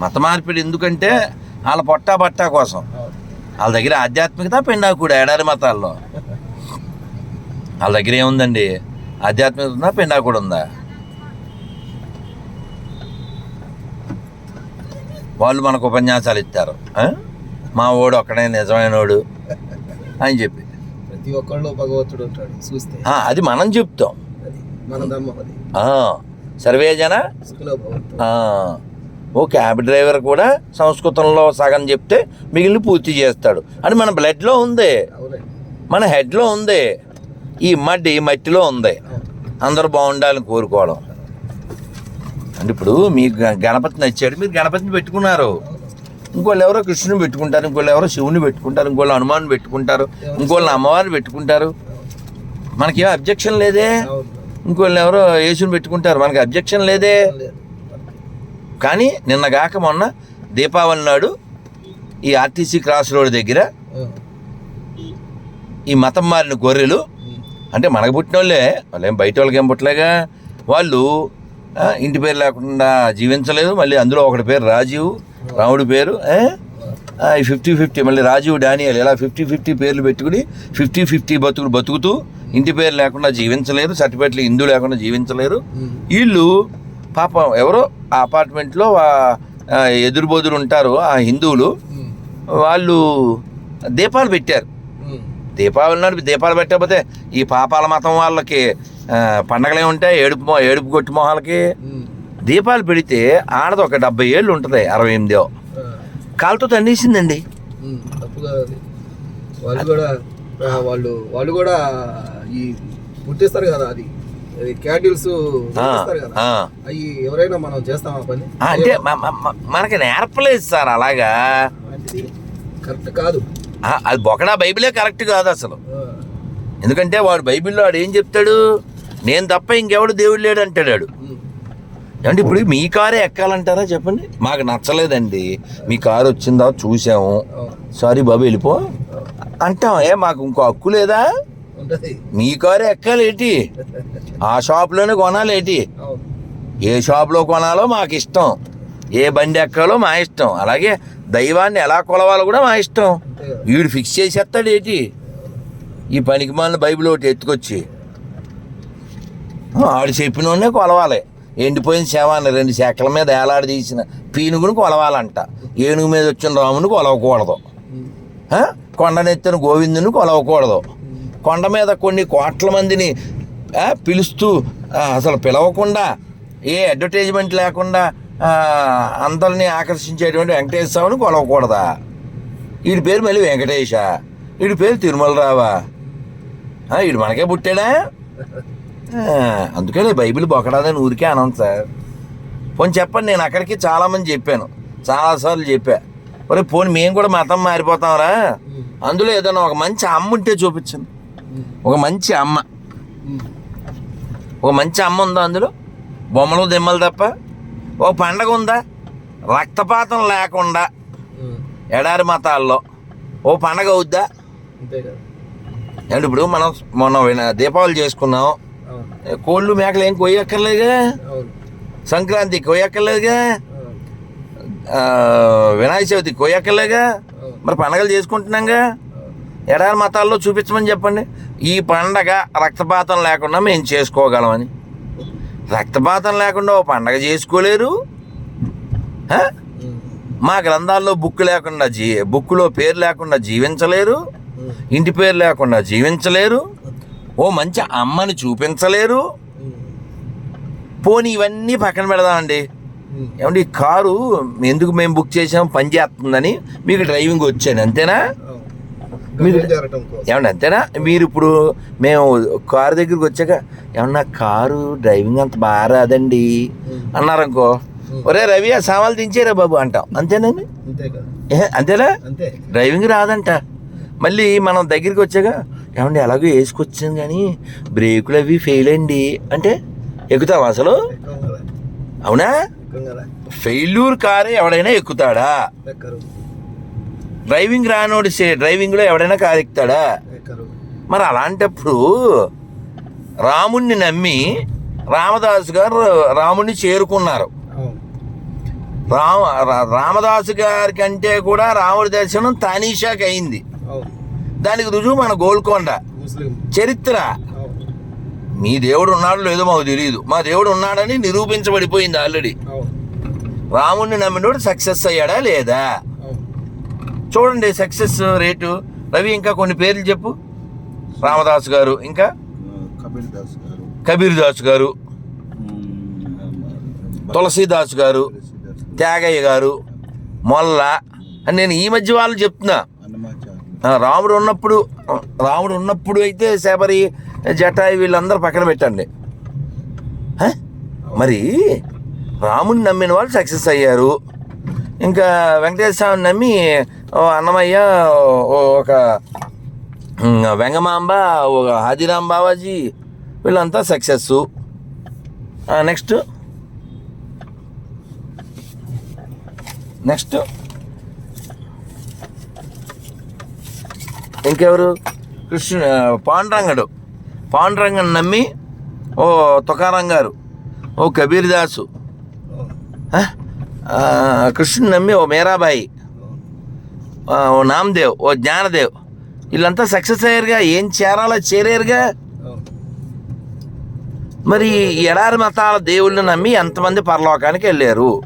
మత మార్పిడి ఎందుకంటే వాళ్ళ పొట్టా బట్టా కోసం. వాళ్ళ దగ్గర ఆధ్యాత్మికత పెండాకుడు ఎడారి మతాల్లో. వాళ్ళ దగ్గర ఏముందండి? ఆధ్యాత్మికత ఉందా పెండాకుడు ఉందా? వాళ్ళు మనకు ఉపన్యాసాలు ఇస్తారు? మా ఓడు ఒక్కడే నిజమైనోడు అని చెప్పి. ప్రతి ఒక్కళ్ళు భగవంతుడు ఉంటాడు చూస్తే. అది మనం చెప్తాం. మన ధర్మం ఓ క్యాబ్ డ్రైవర్ కూడా సంస్కృతంలో సగం చెప్తే మిగిలిన పూర్తి చేస్తాడు. అని మన బ్లడ్లో ఉంది. మన హెడ్లో ఉంది. ఈ మడ్డి మట్టిలో ఉంది. అందరూ బాగుండాలని కోరుకోవడం. అంటే ఇప్పుడు మీకు గణపతి నచ్చాడు మీరు గణపతిని పెట్టుకున్నారు. ఇంకోళ్ళు ఎవరో కృష్ణుని పెట్టుకుంటారు ఇంకోళ్ళు ఎవరో శివుని పెట్టుకుంటారు ఇంకోళ్ళు హనుమాన్ పెట్టుకుంటారు ఇంకోళ్ళు అమ్మవారిని పెట్టుకుంటారు. మనకేం అబ్జెక్షన్ లేదే? ఇంకోళ్ళు ఎవరో యేసుని పెట్టుకుంటారు మనకి అబ్జెక్షన్ లేదు. కానీ నిన్న గాక మొన్న దీపావళి నాడు ఈ ఆర్టీసీ క్రాస్ రోడ్ దగ్గర. ఈ మతం మారిన గొర్రెలు. అంటే మనకు పుట్టిన వాళ్ళే వాళ్ళేం బయట వాళ్ళకి ఏం పుట్టలేగా వాళ్ళు ఇంటి పేరు లేకుండా జీవించలేదు మళ్ళీ అందులో ఒకటి పేరు రాజీవ్ రాముడి పేరు ఏ? ఫిఫ్టీ ఫిఫ్టీ మళ్ళీ రాజీవ్ డానియల్ ఇలా ఫిఫ్టీ ఫిఫ్టీ పేర్లు పెట్టుకుని ఫిఫ్టీ ఫిఫ్టీ బతుకులు బతుకుతూ ఇంటి పేరు లేకుండా జీవించలేరు సర్టిఫికెట్లు హిందూ లేకుండా జీవించలేరు. వీళ్ళు పాపం ఎవరో ఆ అపార్ట్మెంట్లో ఎదురుబోదురు ఉంటారు ఆ హిందువులు. వాళ్ళు దీపాలు పెట్టారు. దీపావళి నాడు దీపాలు పెట్టకపోతే ఈ పాపాల మతం వాళ్ళకి పండగలే ఉంటాయి ఏడుపు ఏడుపు కొట్టి మొహాలకి. దీపాలు పెడితే ఆడది ఒక డెబ్బై ఏళ్ళు ఉంటుంది అరవై ఎనిమిదో. కాలుతో తండేసిందండి వాళ్ళు కూడా వాళ్ళు వాళ్ళు కూడా ఈ పుట్టిస్తారు కదా అది అవి ఎవరైనా మనం చేస్తామా పని? అంటే మనకి నేర్పలేదు సార్ అలాగా. కరెక్ట్ కాదు. అది బొకడా బైబిలే కరెక్ట్ కాదు అసలు. ఎందుకంటే వాడు బైబిల్లో వాడు ఏం చెప్తాడు? నేను తప్ప ఇంకెవడు దేవుడు లేడు అంటాడు. ఏమంటే ఇప్పుడు మీ కారే ఎక్కాలంటారా చెప్పండి? మాకు నచ్చలేదండి. మీ కారు వచ్చిందా చూసాము. సారీ బాబు వెళ్ళిపో. అంటాం ఏ మాకు ఇంకో హక్కు లేదా? మీ కారు ఎక్కాలి ఏంటి? ఆ షాప్లోనే కొనాలి ఏంటి? ఏ షాప్లో కొనాలో మాకు ఇష్టం. ఏ బండి ఎక్కాలో మా ఇష్టం. అలాగే దైవాన్ని ఎలా కొలవాలో కూడా మా ఇష్టం. వీడు ఫిక్స్ చేసేస్తాడు ఏంటి? ఈ పనికి మాలిన బైబిల్ ఒకటి ఎత్తుకొచ్చి. ఆడు చెప్పినోనే కొలవాలి. ఎండిపోయిన శవాన్ని రెండు చెక్కల మీద ఏలాడి తీసిన పీనుగుని కొలవాలంట. ఏనుగు మీద వచ్చిన రాముని కొలవకూడదు? కొండనెత్తిన గోవిందుని కొలవకూడదు. కొండ మీద కొన్ని కోట్ల మందిని పిలుస్తూ అసలు పిలవకుండా ఏ అడ్వర్టైజ్మెంట్ లేకుండా అందరినీ ఆకర్షించేటువంటి వెంకటేశ్వర స్వామిని కొలవకూడదా? వీడి పేరు మళ్ళీ వెంకటేశ వీడి పేరు తిరుమల రావా ఆ, వీడు మనకే పుట్టాడా? అందుకని బైబిల్ బొకడాదని ఊరికే అనం సార్. పోనీ చెప్పండి నేను అక్కడికి చాలామంది చెప్పాను. చాలాసార్లు చెప్పా. ఒరే పోనీ మేము కూడా మతం మారిపోతాంరా. అందులో ఏదైనా ఒక మంచి అమ్మ ఉంటే చూపించండి. ఒక మంచి అమ్మ. ఒక మంచి అమ్మ ఉందా అందులో? బొమ్మలు దిమ్మలు తప్ప? ఓ పండగ ఉందా? రక్తపాతం లేకుండా. ఎడారి మతాల్లో ఓ పండగ అవుద్దా? అంటే ఇప్పుడు మనం మొన్న విన- దీపావళి చేసుకున్నాం. కోళ్ళు మేకలు ఏం కొయ్యక్కర్లేదుగా? అవును. సంక్రాంతికి కొయ్యక్కర్లేదుగా? వినాయక చవితికి కొయ్యక్కర్లేగా మరి పండగలు చేసుకుంటున్నాంగా. ఎడారి మతాల్లో చూపించమని చెప్పండి. ఈ పండగ రక్తపాతం లేకుండా మేము చేసుకోగలమని. రక్తపాతం లేకుండా ఓ పండగ చేసుకోలేరు? మా గ్రంథాల్లో బుక్ లేకుండా జీ బుక్లో పేరు లేకుండా జీవించలేరు? ఇంటి పేరు లేకుండా జీవించలేరు? ఓ మంచి అమ్మని చూపించలేరు? పోనీ ఇవన్నీ పక్కన పెడదామండి. ఏమంటే ఈ కారు ఎందుకు మేము బుక్ చేసాం పని చేస్తుందని మీకు డ్రైవింగ్ వచ్చాను అంతేనా? మీరు- ఏమన్నా అంతేనా? మీరు ఇప్పుడు మేము కారు దగ్గరికి వచ్చాక ఏమన్నా కారు డ్రైవింగ్ అంత బాగా రాదండి. అన్నారనుకో ఒరే రవి ఆ సామాన్లు దించేరా బాబు అంటాం. అంతేనండి అంతే కదా. ఏ, అంతేనా? అంతే. డ్రైవింగ్ రాదంట. మళ్ళీ మనం దగ్గరికి వచ్చాక ఏమండి ఎలాగో వేసుకొచ్చాను కానీ బ్రేకులు అవి ఫెయిల్ అండి అంటే ఎక్కుతాం అసలు? అవునా? ఫెయిల్యూర్ కారే ఎవడైనా ఎక్కుతాడా? డ్రైవింగ్ రానోడి సే- డ్రైవింగ్లో ఎవడైనా కారు ఎక్కుతాడా ఎక్కరు. మరి అలాంటప్పుడు రాముణ్ణి నమ్మి రామదాసు గారు రాముణ్ణి చేరుకున్నారు. రామ రామదాసు గారి కంటే కూడా రాముడి దర్శనం తానీషాకి అయింది. దానికి రుజువు మన గోల్కొండ. చరిత్ర. మీ దేవుడు ఉన్నాడో లేదో మాకు తెలియదు మా దేవుడు ఉన్నాడని నిరూపించబడిపోయింది ఆల్రెడీ. రాముడిని నమ్మినోడు సక్సెస్ అయ్యాడా లేదా? చూడండి సక్సెస్ రేటు. రవి ఇంకా కొన్ని పేర్లు చెప్పు. రామదాస్ గారు ఇంకా? కబీర్ దాస్ గారు. కబీర్ దాస్ గారు. తులసీదాస్ గారు. త్యాగయ్య గారు. మొల్ల. అని నేను ఈ మధ్య వాళ్ళు చెప్తున్నా. రాముడు ఉన్నప్పుడు రాముడు ఉన్నప్పుడు అయితే శబరి జటాయి వీళ్ళందరూ పక్కన పెట్టండి? మరి రాముడిని నమ్మిన వాళ్ళు సక్సెస్ అయ్యారు. ఇంకా వెంకటేశ్వర స్వామిని నమ్మి అన్నమయ్య ఒక వెంగమాంబ ఒక హాజీరాం బావాజీ వీళ్ళంతా సక్సెస్ నెక్స్ట్. నెక్స్ట్. ఇంకెవరు? కృష్ణ పాండ్రంగడు. పాండురంగని నమ్మి ఓ తుకారం గారు ఓ కబీర్ దాసు కృష్ణుని నమ్మి ఓ మీరాబాయి. ఓ నామదేవ్ ఓ జ్ఞానదేవ్. వీళ్ళంతా సక్సెస్ అయ్యారుగా ఏం చేరాలో చేరారుగా మరి ఎడారి మతాల దేవుళ్ళని నమ్మి ఎంతమంది పరలోకానికి వెళ్ళారు?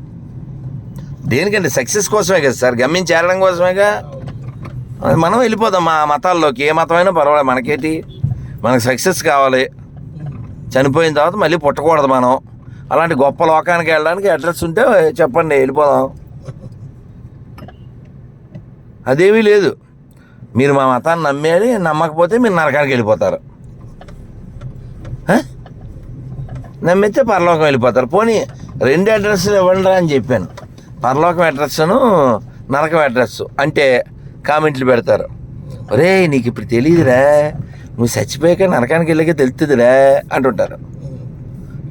దేనికంటే సక్సెస్ కోసమే కదా సార్ గమ్యం చేరడం కోసమేగా? మనం వెళ్ళిపోదాం మా మతాల్లోకి ఏ మతమైనా పర్వాలేదు మనకేటి? మనకు సక్సెస్ కావాలి. చనిపోయిన తర్వాత మళ్ళీ పుట్టకూడదు మనం. అలాంటి గొప్ప లోకానికి వెళ్ళడానికి అడ్రస్ ఉంటే చెప్పండి వెళ్ళిపోదాం. అదేమీ లేదు. మీరు మా మతాన్ని నమ్మేది నమ్మకపోతే మీరు నరకానికి వెళ్ళిపోతారు. నమ్మితే పరలోకం వెళ్ళిపోతారు. పోనీ రెండు అడ్రస్లు ఇవ్వండి అని చెప్పాను. పరలోకం అడ్రస్ను నరకం అడ్రస్ అంటే కామెంట్లు పెడతారు. ఒరే నీకు ఇప్పుడు తెలియదురా నువ్వు చచ్చిపోయాక నరకానికి వెళ్ళాక తెలుస్తుందిరా అంటుంటారు.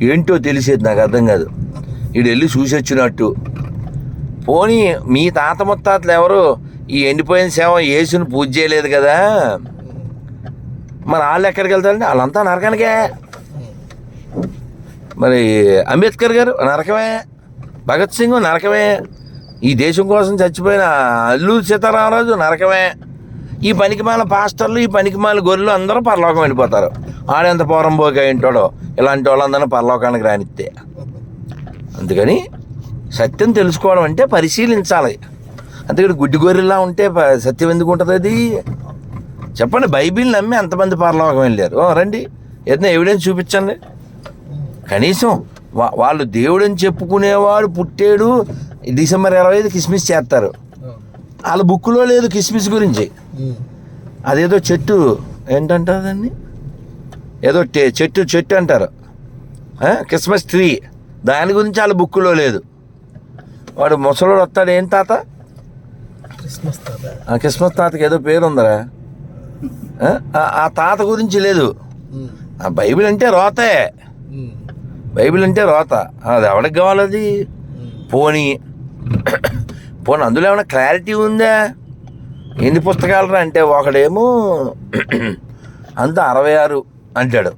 ఏంటో తెలిసేది నాకు అర్థం కాదు. వీడు వెళ్ళి చూసి వచ్చినట్టు పోనీ మీ తాత ముత్తాతలు ఎవరు? ఈ ఎండిపోయిన సేవ యేసుని పూజ చేయలేదు కదా. మరి వాళ్ళు ఎక్కడికి వెళ్తారంటే వాళ్ళంతా నరకానికే. మరి అంబేద్కర్ గారు నరకమే భగత్ సింగ్ నరకమే ఈ దేశం కోసం చచ్చిపోయిన అల్లూరి సీతారామరాజు నరకమే. ఈ పనికిమాల పాస్టర్లు ఈ పనికిమాల గొర్రెలు అందరూ పరలోకం వెళ్ళిపోతారు. ఆడెంత పోరం పోగా ఏంటాడో ఇలాంటి వాళ్ళందరూ పరలోకానికి రానిస్తే అందుకని సత్యం తెలుసుకోవడం అంటే పరిశీలించాలి. అంతేకాదు గుడ్డి గొర్రెలా ఉంటే సత్యం ఎందుకు ఉంటుంది అది? చెప్పండి బైబిల్ నమ్మి ఎంతమంది పరలోకం వెళ్ళారు. ఓ, రండి. ఏదైనా ఎవిడెన్స్ చూపించండి. కనీసం వా- వాళ్ళు దేవుడని చెప్పుకునేవాడు పుట్టాడు డిసెంబర్ ఇరవై ఐదు కిస్మిస్ చేస్తారు. వాళ్ళ బుక్లో లేదు కిస్మిస్ గురించి. అదేదో చెట్టు ఏంటంటారు దాన్ని? ఏదో టే- చెట్టు చెట్టు అంటారు. Christmas tree. దాని గురించి వాళ్ళ బుక్లో లేదు. వాడు ముసలోడు వస్తాడు ఏం తాత? క్రిస్మస్ తాత ఆ క్రిస్మస్ తాతకి ఏదో పేరు ఉందరా ఆ? తాత గురించి లేదు. ఆ బైబిల్ అంటే రోతే. బైబిల్ అంటే రోత. అది ఎవరికి కావాలి అది? ఉమ్. పోనీ. పోనీ అందులో ఏమైనా క్లారిటీ ఉందా? ఎన్ని పుస్తకాలు అంటే ఒకడేమో అంత అరవై ఆరు అంటాడు.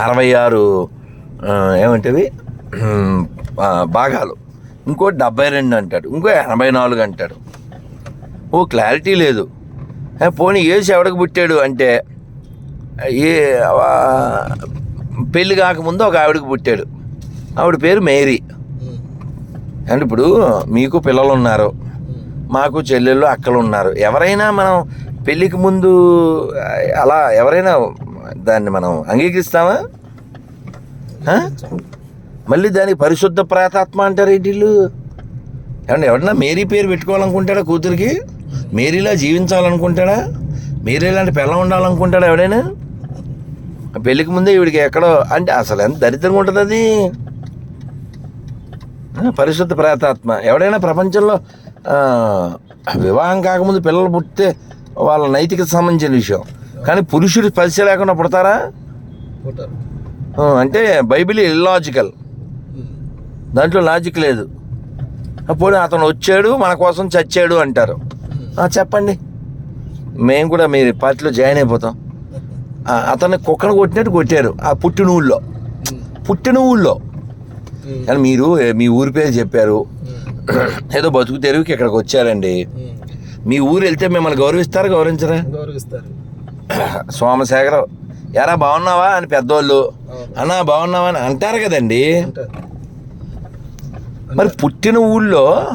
అరవై ఆరు ఏమంటవి భాగాలు. ఇంకో డెబ్బై రెండు అంటాడు ఇంకో ఎనభై నాలుగు అంటాడు. ఓ క్లారిటీ లేదు. పోనీ ఏసు ఎవడికి పుట్టాడు అంటే ఏ పెళ్ళి కాకముందు ఒక ఆవిడకి పుట్టాడు. ఆవిడ పేరు మేరీ. అండ్ అంటే ఇప్పుడు మీకు పిల్లలు ఉన్నారు మాకు చెల్లెళ్ళు అక్కలు ఉన్నారు ఎవరైనా మనం పెళ్ళికి ముందు అలా ఎవరైనా దాన్ని మనం అంగీకరిస్తామా? మళ్ళీ దానికి పరిశుద్ధ ప్రాతాత్మ అంటారు వీళ్ళు? ఏమన్నా ఎవరన్నా మేరీ పేరు పెట్టుకోవాలనుకుంటాడా కూతురికి? మేరీలా జీవించాలనుకుంటాడా? మేరీ లాంటి పిల్ల ఉండాలనుకుంటాడా ఎవడైనా? పెళ్ళికి ముందే ఈవిడికి ఎక్కడో అంటే అసలు ఎంత దరిద్రంగా ఉంటుంది అది? పరిశుద్ధ ప్రేతాత్మ. ఎవడైనా ప్రపంచంలో వివాహం కాకముందు పిల్లలు పుట్టితే వాళ్ళ నైతికత సంబంధించిన విషయం. కానీ పురుషుడు స్పర్శ లేకుండా పుడతారా? అంటే బైబిల్ ఇల్లాజికల్. దాంట్లో లాజిక్ లేదు. అప్పుడు అతను వచ్చాడు మన కోసం చచ్చాడు అంటారు. చెప్పండి. మేము కూడా మీ పార్టీలో జాయిన్ అయిపోతాం. అతన్ని కుక్కను కొట్టినట్టు కొట్టారు ఆ పుట్టిన ఊళ్ళో. పుట్టిన ఊళ్ళో. కానీ మీరు మీ ఊరి పేరు చెప్పారు. ఏదో బతుకు తెరువుకి ఇక్కడికి వచ్చారండి. మీ ఊరు వెళ్తే మిమ్మల్ని గౌరవిస్తారా గౌరవించరా? గౌరవిస్తారు. సోమశేఖరం ఎరా బాగున్నావా? అని పెద్దోళ్ళు. అన్నా బాగున్నావా? అని అంటారు కదండి. మరి పుట్టిన ఊళ్ళో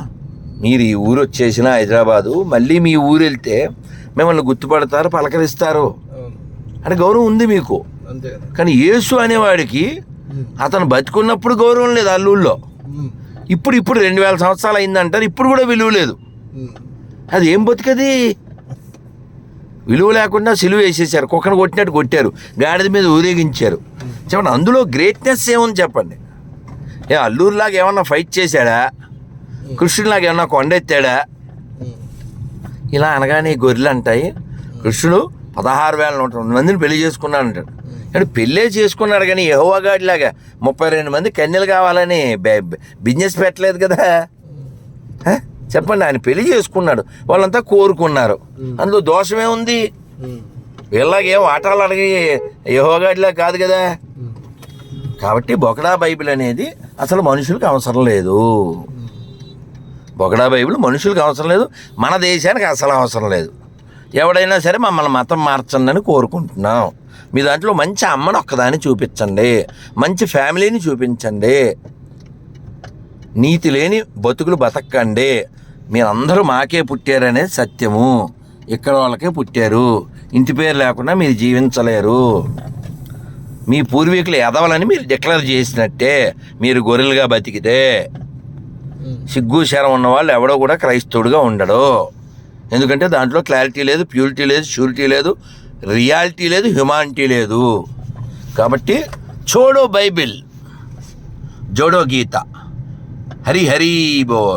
మీరు ఈ ఊరు వచ్చేసిన హైదరాబాదు మళ్ళీ మీ ఊరు వెళ్తే మిమ్మల్ని గుర్తుపడతారు పలకరిస్తారు. అని గౌరవం ఉంది మీకు. కానీ యేసు అనేవాడికి. అతను బతుకున్నప్పుడు గౌరవం లేదు అల్లూళ్ళో. ఇప్పుడు ఇప్పుడు రెండు వేల సంవత్సరాలు అయిందంటారు ఇప్పుడు కూడా విలువ లేదు. అది ఏం బతుకది? విలువ లేకుండా సిలువ వేసేసారు కుక్కను కొట్టినట్టు కొట్టారు గాడిద మీద ఊరేగించారు. చెప్పండి అందులో గ్రేట్నెస్ ఏముంది చెప్పండి? ఏ అల్లూరులాగా ఏమన్నా ఫైట్ చేశాడా? కృష్ణులాగా ఏమన్నా కొండెత్తాడా? ఇలా అనగానే గొర్రెలు అంటాయి కృష్ణుడు పదహారు వేల నూట రెండు మందిని పెళ్ళి చేసుకున్నాడు అంటాడు అంటే పెళ్ళే చేసుకున్నాడు కానీ యహోవాగాడిలాగా ముప్పై రెండు మంది కన్యలు కావాలని బిజినెస్ పెట్టలేదు కదా? చెప్పండి ఆయన పెళ్ళి చేసుకున్నాడు వాళ్ళంతా కోరుకున్నారు. అందులో దోషమే ఉంది వీళ్ళగా వీళ్ళకేం వాటాలు అడిగి యహోగాడిలా కాదు కదా? కాబట్టి బొకడా బైబిల్ అనేది అసలు మనుషులకు అవసరం లేదు. బొకడా బైబిల్ మనుషులకు అవసరం లేదు. మన దేశానికి అసలు అవసరం లేదు. ఎవడైనా సరే మమ్మల్ని మతం మార్చండి అని కోరుకుంటున్నాం. మీ దాంట్లో మంచి అమ్మను ఒక్కదాన్ని చూపించండి. మంచి ఫ్యామిలీని చూపించండి. నీతి లేని బతుకులు బతకండి. మీరందరూ మాకే పుట్టారనేది సత్యము. ఇక్కడ వాళ్ళకే పుట్టారు. ఇంటి పేరు లేకుండా మీరు జీవించలేరు. మీ పూర్వీకులు ఎదవాలని మీరు డిక్లేర్ చేసినట్టే. మీరు గొర్రెలుగా బతికితే సిగ్గు శరం ఉన్న వాళ్ళు ఎవడో కూడా క్రైస్తవుడుగా ఉండడు. ఎందుకంటే దాంట్లో క్లారిటీ లేదు ప్యూరిటీ లేదు షూరిటీ లేదు రియాలిటీ లేదు హ్యుమానిటీ లేదు. కాబట్టి చోడో బైబిల్ జోడో గీత. హరి హరి బోల్.